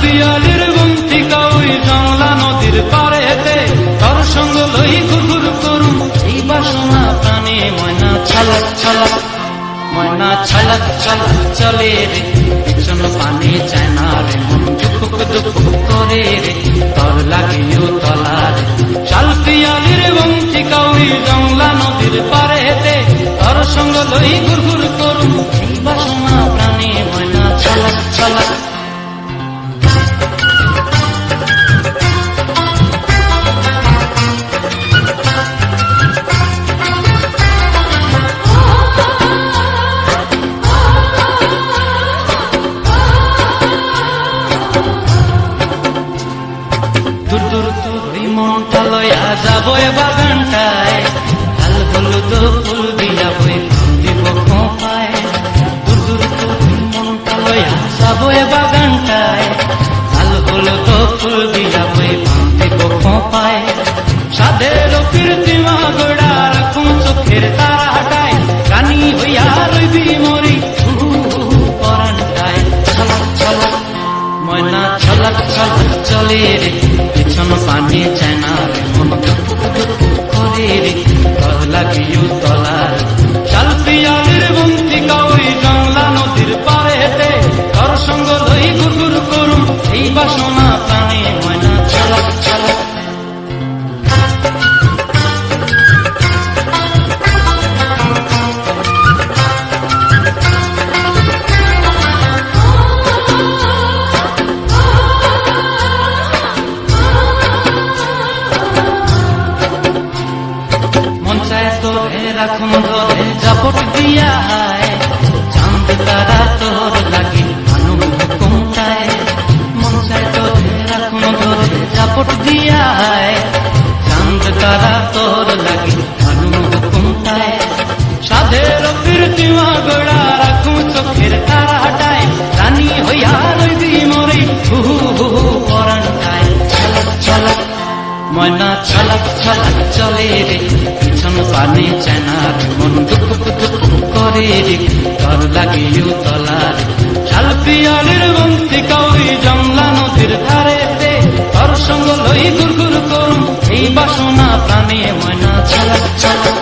পিয়ালির বন্তিকা ওই জংলা নদীর পারেতে তোর সঙ্গ লই ঘুঘুর করুম। এই বাসনা প্রাণে ময়না ছালাক ছালাক, ময়না ছালাক ছালাক চলে রে। পিছন পানে চায় না রে, মন দুঃখ দুঃখ করে রে। তোর লাগিও তলার শাল পিয়ালির বন্তিকা ওই জংলা নদীর পারেতে তোর সঙ্গ লই ঘুরঘুর করুম। এই বাসনা প্রাণে ময়না ছালাক ছালাক লয়া যাব বাগানটায়। হাল হলুদ ফুল দিয়া বই দিব খোঁপায় দূর মনটা লয়া এ বাগানটায়। হাল হলুদ ফুল দিয়া বই দিব কপায়। সাদের পিছন পানি চায় না রে মন। করে রে তর লাগিও তোরে রাখুন ধরে জাপট দিয়া হায় চাঁদ তারা তোর লাগি। পানে চেনার মন দুঃখ দুঃখ করে তর লাগিও তলার। শাল পিয়ালের বন্তি কাউরি জমলা নদীর ধারেতে তর সঙ্গ লই গুরগুর করুন এই বাসনা প্রাণে ময়না চালা ছলক